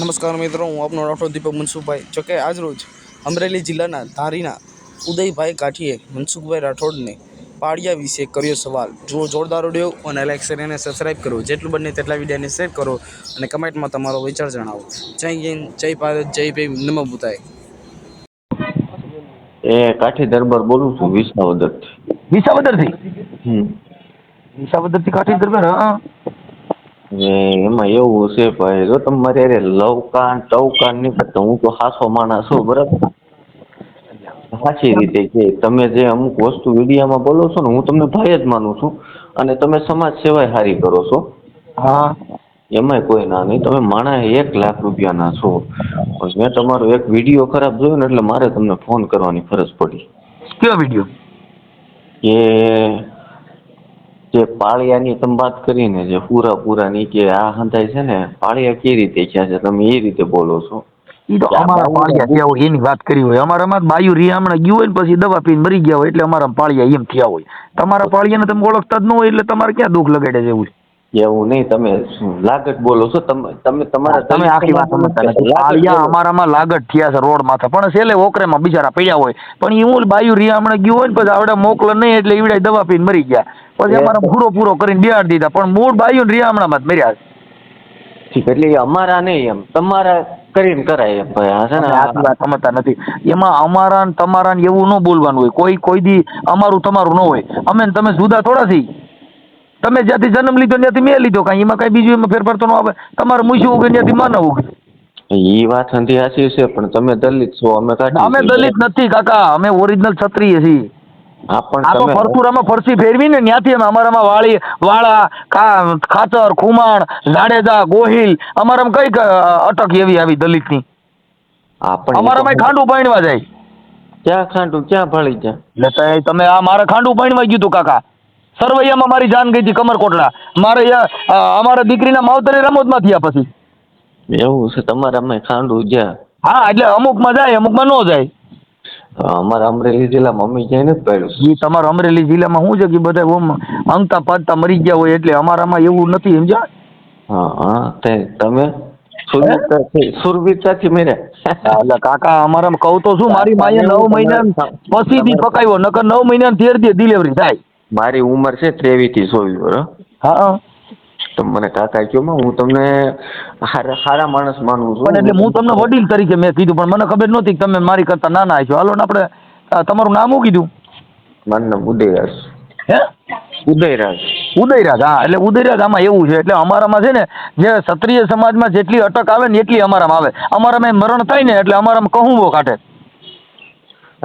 નમસ્કાર મિત્રો હું આપનો ડૉક્ટર દીપક મનસુખભાઈ. જોકે આજરોજ અમરેલી જિલ્લાના ધારીના ઉદયભાઈ કાઠીએ મનસુખભાઈ રાઠોડને પાળિયા વિશે કર્યો સવાલ. જુઓ જોરદાર ઓડિયો અને લાઈક શેર અને સબસ્ક્રાઈબ કરો. જેટલું બને તેટલા વિડીયોને શેર કરો અને કમેન્ટમાં તમારો વિચાર જણાવો. જય હિન્દ જય ભારત જય ભીમ. નમો બુતાય. એ કાઠી દરબાર બોલું છું વિસાવદરથી. વિસાવદરથી? હમ. વિસાવદરથી કાઠી દરબાર? હા. એમાં એવું છે ભાઈ જો તમારે અરે લવકાન ટવકાન નહીં કરતો હું તો હાસો માણસ છું બરાબર? સાચી રીતે કે તમે જે અમુક વસ્તુ વિડીયામાં બોલો છો ને હું તમને ભાઈ જ માનું છું અને તમે સમાજ સેવાય સારી કરો છો. હા. એમાંય કોઈ ના નહીં તમે માણા એક લાખ રૂપિયાના છો. મેં તમારો એક વીડિયો ખરાબ જોયો ને એટલે મારે તમને ફોન કરવાની ફરજ પડી. કયો વીડિયો? કે જે પાળિયાની સંભાત કરીને જે પૂરા પૂરાની કે આ હંધાય છે ને પાળિયા કે રીતે ક્યાં છે તમે એ રીતે બોલો છો? એ તો અમારા પાળિયા? થયા હોય એની વાત કરી હોય. અમારામાં બાયુ રી હમણાં ગયું હોય ને પછી દવા પીને મરી ગયા હોય એટલે અમારા પાળિયા એમ થયા હોય. તમારા પાળિયાને તમે ઓળખતા જ ન હોય એટલે તમારે ક્યાં દુઃખ લગાડે છે એવું એવું નહીં તમે લાગટ લાગત બોલો છો તમે તમે તમારા તમે આખી વાત સમજતા નથી. પાળિયા અમારામાં લાગત થયા છે રોડ માથે. પણ છેલ્લે ઓકરેમાં બિચારા પડ્યા હોય. પણ એ હું બાયું રી હમણાં ગયું હોય ને પછી આવડે મોકલો નહીં એટલે ઈવડે દવા પીને મરી ગયા. પછી અમારો પૂરો પૂરો કરીને બિહાડ દીધા. પણ મૂળ બાયું રિયામણામાં જ મર્યા ઠીક એટલે અમારા નહીં એમ. તમારા કરીને કરાય એમ ભાઈ. છે ને વાત સમજતા નથી. એમાં અમારા ને તમારા ને એવું ન બોલવાનું હોય. કોઈ કોઈ દી અમારું તમારું ન હોય. અમે ને તમે જુદા થોડા છીએ તમે જ્યાંથી જન્મ લીધો ત્યાંથી મેં લીધો કાંઈ. એમાં કાંઈ બીજું એમાં ફેરફાર તો ન આવે. તમારે મૂછું ઉગે ત્યાંથી માનવ ઉગે. ઈ વાત સાચી છે પણ તમે દલિત છો. અમે અમે દલિત નથી કાકા. અમે ઓરિજિનલ ક્ષત્રિય છીએ. ફરસી ત્યાંથી અમે અમારામાં વાળી વાળા ખાતર ખુમાણ જાડેજા ગોહિલ અમારામાં કઈ અટક એવી આવી દલિતની. અમારામાં ખાંડું પાણવા જાય. ક્યાં ખાંડું? ક્યાં ભળી જાય? તમે આ મારે ખાંડું પાણવા ગયું હતું કાકા. સરવૈયામાં મારી જાન ગઈ હતી કમરકોટડા મારે અમારા દીકરીના માવતરે રમતમાં થયા પછી. એવું છે તમારામાં ખાંડું જ્યાં? હા એટલે અમુકમાં જાય અમુકમાં ન જાય. અમારા અમરેલી જિલ્લામાં મમ્મી ક્યાંય નથી પાડ્યું. એ તમારા અમરેલી જિલ્લામાં શું છે કે બધા ઓમ અંગતા પાડતા મરી ગયા હોય એટલે અમારામાં એવું નથી સમજ્યા? હા હા તે તમે સુરવીરતાથી મેર્યા. એટલે કાકા અમારામાં કહું તો શું મારી માએ નવ મહિના પછી પકાવ્યો નકર નવ મહિના તેર દી ડિલિવરી થાય. મારી ઉંમર છે ત્રેવીસથી ચોવીસ વર્ષ હા. મને કાકા કયો માં હું તમને હારા સારા માણસ માનું છું. પણ એટલે હું તમને વડીલ તરીકે મેં કીધું પણ મને ખબર નહોતી કે તમે મારી કરતા નાના છો. હાલો ને આપણે તમારું નામ શું કીધું? મારું નામ ઉદયરાજ. હે? ઉદયરાજ. ઉદયરાજ હા એટલે ઉદયરાજ આમાં એવું છે. એટલે અમારામાં છે ને જે ક્ષત્રિય સમાજમાં જેટલી અટક આવે ને એટલી અમારામાં આવે. અમારામાં મરણ થાય ને એટલે અમારામાં કહુંબો કાઢે.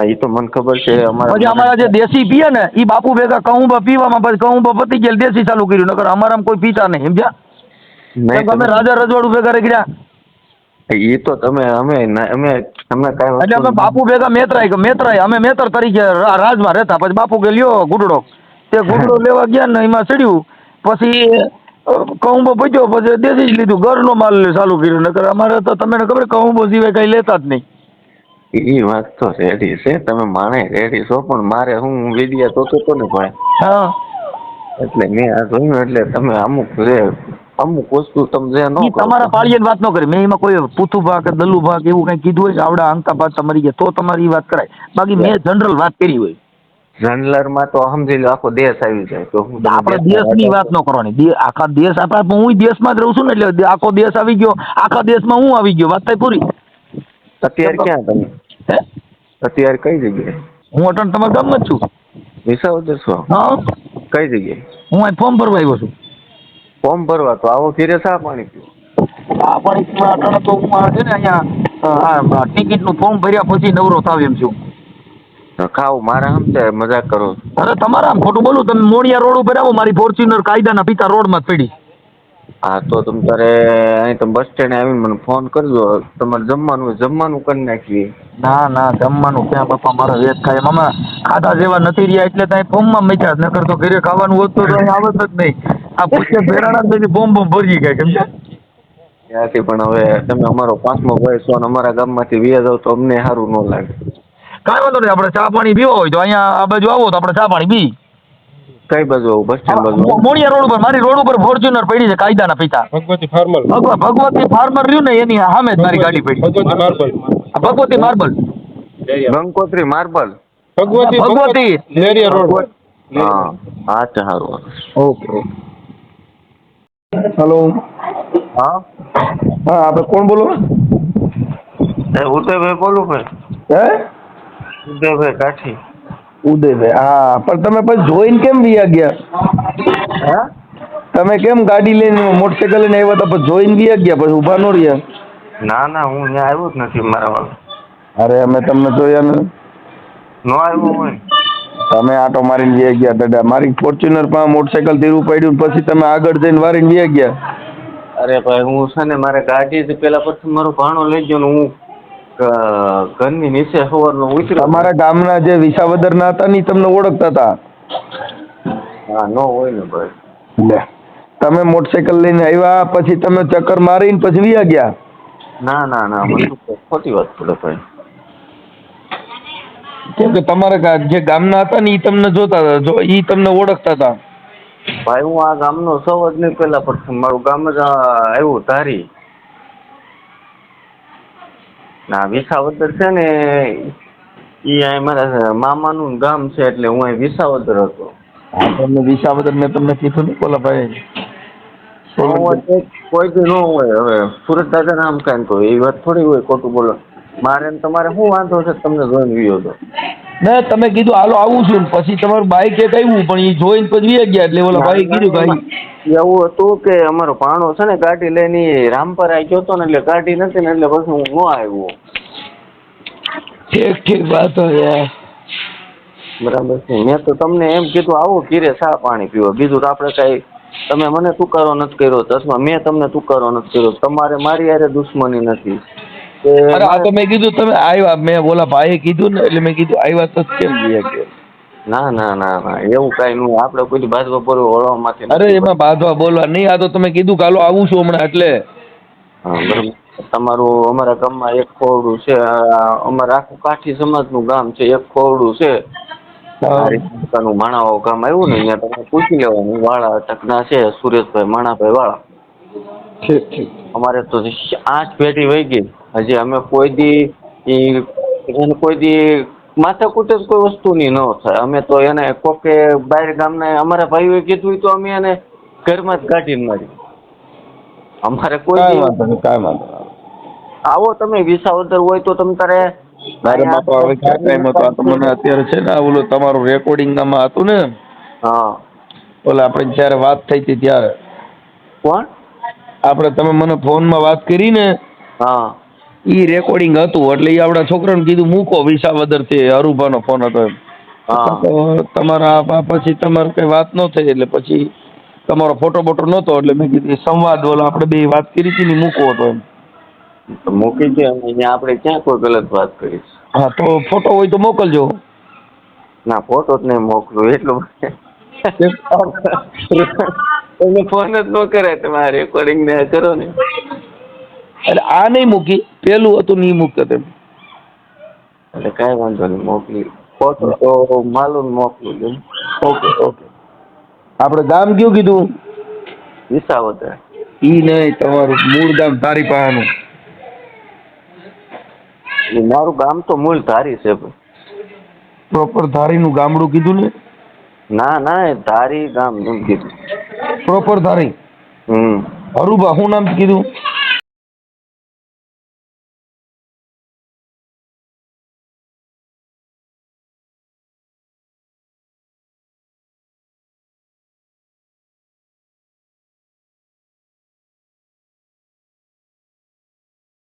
એ તો મને ખબર છે પછી અમારા જે દેશી પીએ ને એ બાપુ ભેગા કહુંબા પીવામાં પછી કહુંબા પતી ગયેલ દેશી ચાલુ કર્યું નકર અમારામાં કોઈ પીતા નહીં સમજ્યા? અમે રાજા રજવાડું ભેગા રહી ગયા એ તો તમે અમે અમે તમને કાંઈ એટલે અમે બાપુ ભેગા મેતરાય મેતરાય અમે મેતર તરીકે રાજમાં રહેતા પછી બાપુ કે લ્યો ગુડડો. તે ગુડડો લેવા ગયા ને એમાં ચડ્યું. પછી કહુંબો બચ્યો પછી દેશી જ લીધું ઘરનો માલ ચાલુ કર્યું નકર અમારે તો તમને ખબર કહુંબો સિવાય કઈ લેતા જ નહીં. એ વાત તો રેડી છે. તમે માણે રેડી છો પણ મારે હું વિડિયા તો તો ને ભાઈ. હા. એટલે મેં આ જોયું એટલે તમે અમુક જે અમુક વસ્તુ તમે જે નો તમારા પાળીએ વાત ન કરી. મેં એમાં કોઈ પૂથુ ભાગ કે દલ્લુ ભાગ એવું કઈ કીધું હોય આવડા અંકા ભાગ તમારી ગયા તો તમારી વાત કરાય. બાકી મેં જનરલ વાત કરી હોય. જનરલમાં તો સમજી લો આખો દેશ આવી જાય. તો હું આપણે દેશના દેશની વાત ન કરવાની. આખા દેશ આપણા હું દેશમાં જ રહું છું ને એટલે આખો દેશ આવી ગયો. આખા દેશમાં હું આવી ગયો. વાત થાય પૂરી. અત્યારે ક્યાં તમે? અત્યારે કઈ જગ્યાએ? હું અટણ તમારા ગામમાં જ છું. વિસાવદર છો? હા. કઈ જગ્યાએ? હું અહીં ફોર્મ ભરવા આવ્યો છું. ફોર્મ ભરવા? તો આવો ઘેરે શા પાણી પીવો? આ પણ અટણ તો હું આ છે ને અહીંયા ટિકિટનું ફોર્મ ભર્યા પછી નવરો થાવ એમ છું. ખાવ મારા આમ મજાક કરો. અરે તમારા આમ ખોટું બોલું તમે મોડિયા રોડ ઉપર આવો મારી ફોર્ચ્યુનર કાયદાના પિતા રોડમાં જ પડી. હા તો તમે તારે અહીં તમે બસ સ્ટેન્ડ આવીને મને ફોન કરજો. તમારે જમવાનું જમવાનું કરી નાખીએ. ના ના જમવાનું ક્યાં? બાપા મારા વેટ થાય. મામા ખાધા જેવા નથી રહ્યા એટલે ત્યાં ફોર્મમાં મેચ્યા જ નકર તો ઘરે ખાવાનું હોત તો અહીં આવત જ નહીં. આ પૂછે ભેરાણા જ બધી બોમ્બ બોમ્બ ભરી ગયા કેમ ત્યાંથી પણ હવે તમે અમારો પાંચમો ભાઈ છો અને અમારા ગામમાંથી વ્યાજ જાવ તો અમને સારું ન લાગે. કાંઈ વાંધો નહીં આપણે ચા પાણી પીવો હોય તો અહીંયા આ બાજુ આવો તો આપણે ચા પાણી પી. કઈ બાજુ આવું? બસ સ્ટેન્ડ બાજુ. મોણિયા રોડ ઉપર મારી રોડ ઉપર ફોર્ચ્યુનર પડી છે કાયદાના પિતા. ભગવતી ફાર્મર. ભગવ- ભગવતી ફાર્મર રહ્યું ને એની સામે જ મારી ગાડી પડી. ભગવતી માર્બલ. આ Bhagwati marble. Gangotri marble. Bhagwati Bhagwati. Leriya road. હા હા તે સારું ઓકે. હેલો. હા? હા આપણે કોણ બોલો? એ ઉદયભાઈ બોલું ભાઈ. હે? ઉદયભાઈ કાઠી. ઉદયભાઈ. હા પણ તમે પછી જોઈને કેમ વિયા ગયા? હા? તમે કેમ ગાડી લઈને મોટરસાઇકલ લઈને આવ્યા હતા પછી જોઈને વિયા ગયા? પછી ઊભા નો રહ્યા? ના ના હું ત્યાં આવ્યો જ નથી મારા વાળો. અરે અમે તમને જોયા ને નો આવ્યો હોય. તમે આટો મારીને વિયા ગયા દાદા. મારી ફોર્ચ્યુનર પાસે મોટરસાઇકલ ધીરું પડ્યું પછી તમે આગળ જઈને વારીને વિયા ગયા? અરે ભાઈ હું છે ને મારે ગાડી પેલા પછી મારો ભાણો લઈ ગયો ને હું. ઘરની નીચે સવારનો ઉતર્યો. અમારા ગામના જે વિસાવદરના હતા ને ઈ તમને ઓળખતા હતા? હા નો હોય ને ભાઈ. લે તમે મોટરસાયકલ લઈને આવ્યા પછી તમે ચક્કર મારીને પછી વિયા ગયા? ના ના ના મને તો ખોટી વાત પડે ભાઈ. કેમ કે તમારા જે ગામના હતા ને ઈ તમને જોતા હતા જો ઈ તમને ઓળખતા હતા. ભાઈ હું આ ગામનો સૌ જ નહીં પેલા પણ મારું ગામ જ આવ્યું ધારી. ના વિસાવદર છે ને ઈ અહીં મારા મામાનું ગામ છે એટલે હું અહીં વિસાવદર હતો. હા તમને વિસાવદર મેં તમને કીધું ને બોલા ભાઈ. કોઈ બી ન હોય હવે સુરત દાદા નામ કાંઈ તો એ વાત થોડી હોય ખોટું બોલો. મારે ને તમારે શું વાંધો છે તમને જોઈને ગયો હતો ના તમે કીધું હાલો આવું છું. ને પછી તમારું બાઈક એક આવ્યું પણ એ જોઈને પછી ગયા એટલે ઓલા ભાઈ કીધું ભાઈ એવું હતું કે અમારો પાણો છે ને ગાડી લઈને રામપર આવી ગયો હતો ને એટલે ગાડી નથી ને એટલે પછી હું ન આવ્યો. ઠીક ઠીક વાત યાર બરાબર છે. મેં તો તમને એમ કીધું આવો ઘીરે સા પાણી પીવો. બીજું તો આપણે કઈ તમે મને તુકારો નથી કર્યો અથવા મેં તમને તુકારો નથી કર્યો. તમારે મારી યારે દુશ્મની નથી. અરે આ તો મેં કીધું તમે આવ્યા મેં ઓલા ભાઈએ કીધું ને એટલે મેં કીધું આવ્યા તો કેમ ગયા કે? ના ના ના ના એવું કઈ નું આપણે કોઈ બાજુ પર વળવામાંથી અરે એમાં બાધવા બોલવા નહીં આ તો તમે કીધું કાલો આવું છું હમણાં એટલે. તમારું અમારા ગામમાં એક ખોરડું છે અમારા આખું કાઠી સમાજનું ગામ છે એક ખોરડું છે. પોતાનું ગામ આવ્યું ને અહીંયા તમે પૂછી લેવાનું. વાળા ટકના છે સુરેશભાઈ માણાભાઈ વાળા. અમારે તો આઠ પેટી વહી ગઈ. હજી અમે કોઈ દી ઈ એને કોઈ દી માથાકૂટ જ કોઈ વસ્તુની ન થાય. અમે તો એને કોકે બહાર ગામને અમારા ભાઈઓએ કીધું તો અમે એને ઘરમાં જ કાઢીને મારી અમારે કોઈ કાંઈ વાંધો નહીં કાંઈ વાંધો નહીં. આવો તમે વિસાવદર હોય તો તમે તારે મારે બાપા હવે ક્યાં ટાઈમ હતો? આ તો મને અત્યારે છે ને આ ઓલું તમારું રેકોર્ડિંગ આમાં હતું ને? હા. ઓલા આપણે જ્યારે વાત થઈ હતી ત્યારે. કોણ? આપણે તમે મને ફોનમાં વાત કરી ને હા. ઈ રેકોર્ડિંગ હતું એટલે ઈ આપણા છોકરાને કીધું મૂકો વિસાવદરથી અરુભાનો ફોન હતો એમ. તમારા પછી તમારે કઈ વાત ન થઈ એટલે પછી તમારો ફોટો બોટો નહોતો એટલે મેં કીધું સંવાદ ઓલા આપણે બે વાત કરી હતી ને મૂકો હતો એમ. તો મૂકી છે અહીંયા આપણે ક્યાં કોઈ ગલત વાત કરી હા તો ફોટો હોય તો મોકલજો. ના ફોટો જ નહીં મોકલું એટલું તમે ફોન જ ન કરે તમારે રેકોર્ડિંગ ને કરો ને. એટલે આ નહીં મૂકી પેલું હતું નહીં મૂકતા તેમ. એટલે કાંઈ વાંધો નહીં મોકલી. ફોટો તો માલુમ મોકલું ઓકે ઓકે. આપણે ગામ કયું કીધું? વિસાવદર. ઈ નહીં તમારું મૂળ ગામ તારી પાસેનું મારું ગામ તો મૂળ ધારી છે પ્રોપર પ્રોપર ધારીનું ગામડું કીધું ને? ના ના એ ધારી ગામ એમ કીધું. પ્રોપર ધારી. હમ. હરુભા શું નામ કીધું?